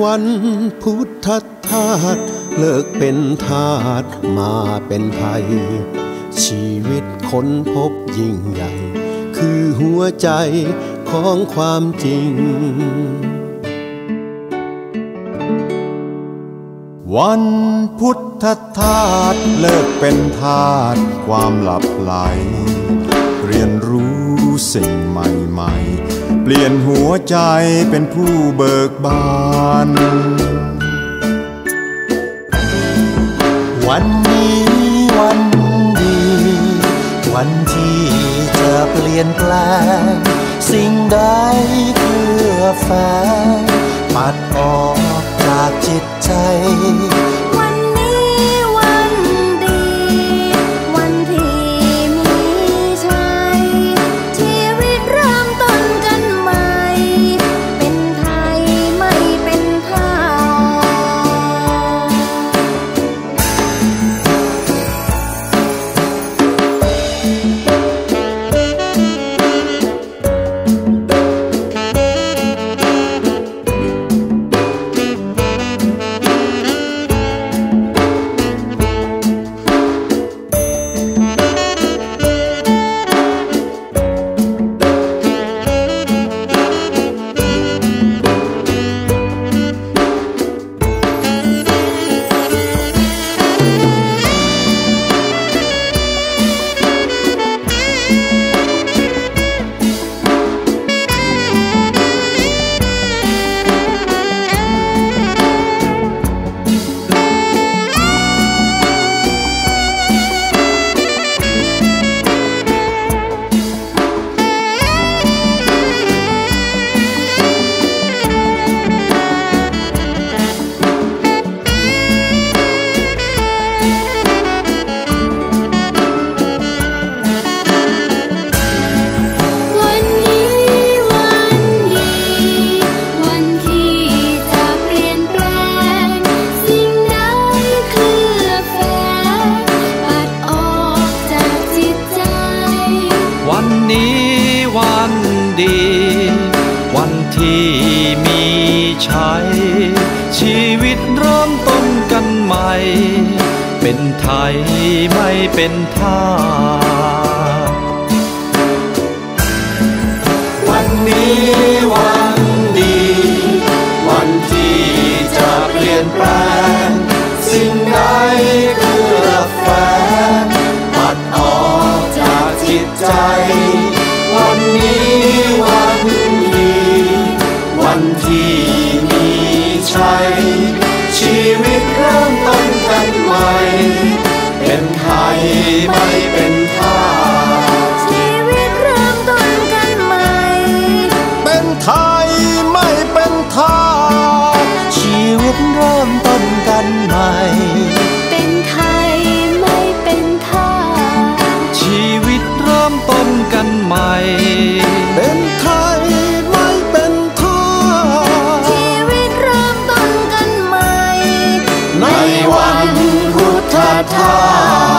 วันพุทธทาสเลิกเป็นทาสมาเป็นไทย ชีวิตคนพบยิ่งใหญ่ คือหัวใจของความจริง วันพุทธทาสเลิกเป็นทาสความหลับไหล เรียนรู้สิ่งใหม่ๆ เปลี่ยนหัวใจเป็นผู้เบิกบาน วันนี้วันดี วันที่จะเปลี่ยนแปลง สิ่งใดเพื่อแฝงปัดออกจากจิตใจ ดี วันที่มีชัยชีวิตเริ่มต้นกันใหม่ เป็นไทยไม่เป็นทาสวันนี้วันดี วันที่จะเปลี่ยนแปลง สิ่งใดเคลือแฝงปัดออกจากจิตใจ เริ่มต้นกันใหม่ เป็นไทยไม่เป็น ทา